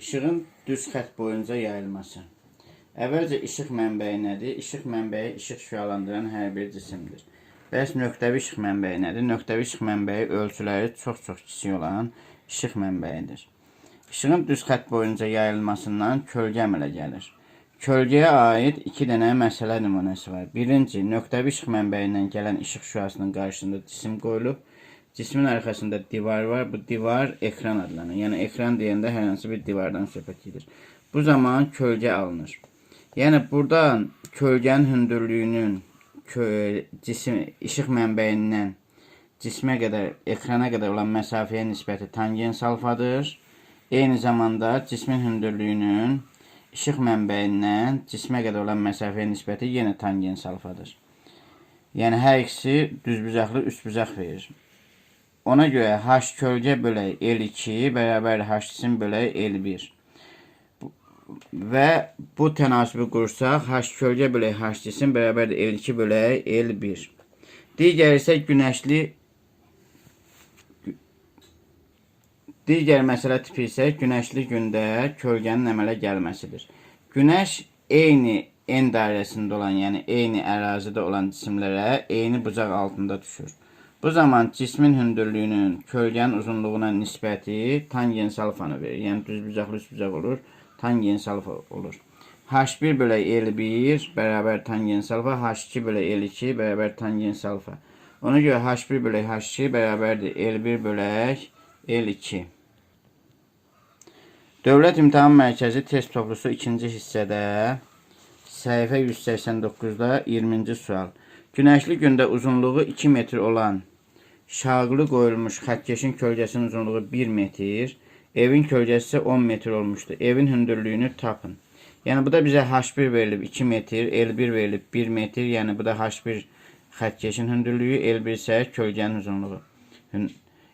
İşığın düz xətt boyunca yayılması. Əvvəlcə işıq mənbəyi nədir? İşıq mənbəyi işıq şüalandıran hər bir cisimdir. Bəs nöqtəvi işıq mənbəyi nədir? Nöqtəvi işıq mənbəyi ölçüləri çox-çox kiçik olan işıq mənbəyidir. İşığın düz xətt boyunca yayılmasından kölgə əmələ gəlir. Kölgəyə aid iki dənə məsələ nümunəsi var. Birinci, nöqtəvi işıq mənbəyindən gələn işıq şüasının qarşısında cisim qoyulub. Cismin arxasında divar var. Bu divar ekran adlanır. Yəni ekran deyəndə hər hansı bir divardan söhbət gedir. Bu zaman kölgə alınır. Yəni buradan kölgənin hündürlüyünün cisim işıq mənbəyindən cismə qədər, ekrana qədər olan məsafəyə nisbəti tangens alfadır. Eyni zamanda cismin hündürlüyünün işıq mənbəyindən cismə qədər olan məsafəyə nisbəti yenə tangens alfadır. Yəni hər ikisi düzbucaqlı üçbucaq verir. Ona göre h kölge bölək L2 bərabər h cisim bölək L1. Bu- Və bu tənasibi qursaq h kölgə bölək h cisim bərabər L2 bölək L1. Digər isə günəşli Digər məsələ tipi isə günəşli gündə kölgənin əmələ gəlməsidir. Günəş eyni en dairəsində olan, yəni eyni ərazidə olan cisimlərə eyni bucaq altında düşür. Bu zaman cismin hündürlüyünün kölgənin uzunluğuna nisbəti tangens alfanı verir. Yəni düzbucaqlı üçbucaq olur, tangens alfa olur. H1 bölək L1 bərabər tangens alfa, H2 bölək L2 bərabər tangens alfa. Ona görə H1 bölək H2 bərabərdir L1 bölək L2. Dövlət İmtahan Mərkəzi test toplusu ikinci hissədə səhifə 189-da 20-ci sual. Günəşli gündə uzunluğu 2 metr olan şaqlı qoyulmuş xətkeşin kölgəsinin uzunluğu 1 metr, evin kölgəsi isə 10 metr olmuşdu. Evin hündürlüyünü tapın. Yəni bu da bizə H1 verilib 2 metr, L1 verilib 1 metr, yəni bu da H1 xətkeşin hündürlüyü, L1 isə kölgənin uzunluğu. Hün-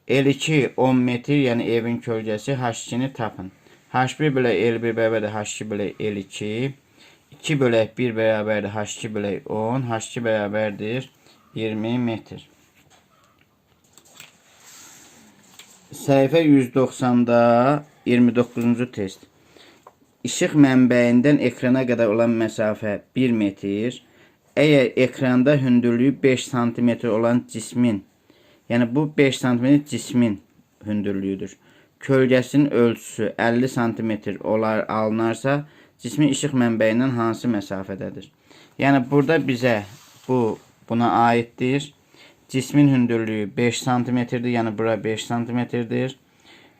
L2 10 metr, yəni evin kölgəsi H2-ni tapın. H1 bölək L1 bərabərdir H2 bölək L2. 2 bölək 1 bərabərdir H2 bölək 10. H2 bərabərdir 20 metr. Səhifə 190-da 29-cu test. İşıq mənbəyindən ekrana qədər olan məsafə 1 metr. Əgər ekranda hündürlüyü 5 sm olan cismin, yəni bu 5 sm cismin hündürlüyüdür. Kölgəsinin ölçüsü 50 sm olar alınarsa, cismin işıq mənbəyindən hansı məsafədədir? Yəni burada bizə bu buna aiddir. Cismin hündürlüyü 5 sm-dir, yəni bura 5 sm-dir.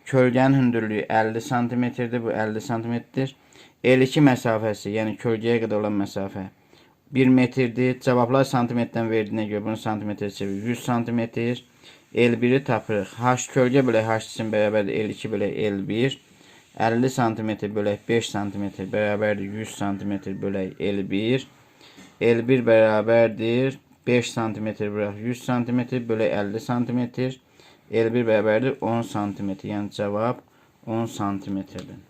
Kölgənin hündürlüyü 50 sm-dir, bu 50 sm-dir. L2 məsafəsi, yəni kölgəyə qədər olan məsafə 1 metrdir. Cavablar santimetrdən verdiyinə görə bunu santimetrə çevir. 100 santimetr. L1-i tapırıq. H kölgə bölək H cisim bərabərdir L2 bölək L1. 50 santimetr bölək 5 santimetr bərabərdir 100 santimetr bölək L1. L1 bərabərdir 5 santimetr bölək 100 santimetr bölək 50 santimetr. L1 bərabərdir 10 santimetr. Yəni cavab 10 santimetrdir.